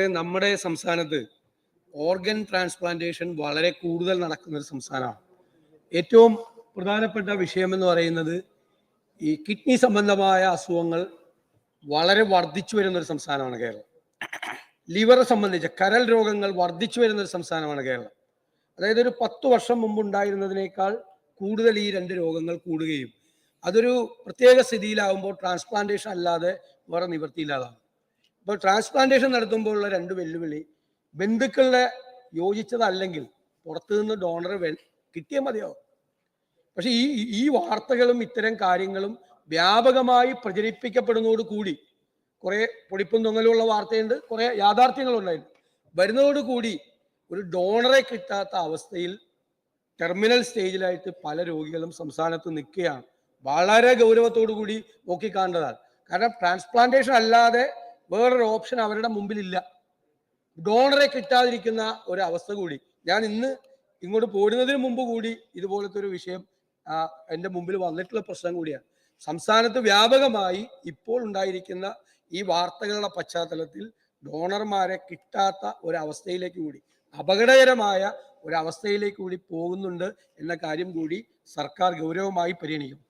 നമ്മുടെ സംസ്ഥാനത്ത് organ transplantation വളരെ കൂടുതൽ നടക്കുന്ന ഒരു സംസ്ഥാനമാണ്. ഏറ്റവും പ്രധാനപ്പെട്ട വിഷയം എന്ന് പറയുന്നത് ഈ കിഡ്നി സംബന്ധമായ അസുഖങ്ങൾ വളരെ വർദ്ധിച്ചു വരുന്ന ഒരു സംസ്ഥാനമാണ് കേരളം. ലിവറെ സംബന്ധിച്ച് കരൽ രോഗങ്ങൾ വർദ്ധിച്ചു വരുന്ന ഒരു സംസ്ഥാനമാണ് കേരളം. അതായത് ഒരു പത്ത് വർഷം മുമ്പ് ഉണ്ടായിരുന്നതിനേക്കാൾ കൂടുതൽ ഈ രണ്ട് രോഗങ്ങൾ കൂടുകയും അതൊരു പ്രത്യേക സ്ഥിതിയിലാവുമ്പോൾ ട്രാൻസ്പ്ലാന്റേഷൻ അല്ലാതെ വേറെ നിവൃത്തിയില്ലാതാണ് ഇപ്പോൾ ട്രാൻസ്പ്ലാന്റേഷൻ നടത്തുമ്പോഴുള്ള രണ്ട് വെല്ലുവിളി. ബന്ധുക്കളുടെ യോജിച്ചതല്ലെങ്കിൽ പുറത്തു നിന്ന് ഡോണർ കിട്ടിയാൽ മതിയാവും. പക്ഷെ ഈ ഈ വാർത്തകളും ഇത്തരം കാര്യങ്ങളും വ്യാപകമായി പ്രചരിപ്പിക്കപ്പെടുന്നതോട് കൂടി കുറെ പൊടിപ്പും തൊങ്ങലുള്ള വാർത്തയുണ്ട് കുറെ യാഥാർത്ഥ്യങ്ങളുണ്ടായിരുന്നു വരുന്നതോടുകൂടി ഒരു ഡോണറെ കിട്ടാത്ത അവസ്ഥയിൽ ടെർമിനൽ സ്റ്റേജിലായിട്ട് പല രോഗികളും സംസ്ഥാനത്ത് നിൽക്കുകയാണ്. വളരെ ഗൗരവത്തോടു കൂടി നോക്കിക്കാണ്ടതാണ്. കാരണം ട്രാൻസ്പ്ലാന്റേഷൻ അല്ലാതെ വേറൊരു ഓപ്ഷൻ അവരുടെ മുമ്പിലില്ല. ഡോണറെ കിട്ടാതിരിക്കുന്ന ഒരു അവസ്ഥ കൂടി. ഞാൻ ഇന്ന് ഇങ്ങോട്ട് പോരുന്നതിന് മുമ്പ് കൂടി ഇതുപോലത്തെ ഒരു വിഷയം എന്റെ മുമ്പിൽ വന്നിട്ടുള്ള പ്രശ്നം കൂടിയാണ്. സംസ്ഥാനത്ത് വ്യാപകമായി ഇപ്പോൾ ഉണ്ടായിരിക്കുന്ന ഈ വാർത്തകളുടെ പശ്ചാത്തലത്തിൽ ഡോണർമാരെ കിട്ടാത്ത ഒരവസ്ഥയിലേക്ക് കൂടി അപകടകരമായ ഒരവസ്ഥയിലേക്ക് കൂടി പോകുന്നുണ്ട് എന്ന കാര്യം കൂടി സർക്കാർ ഗൗരവമായി പരിഗണിക്കും.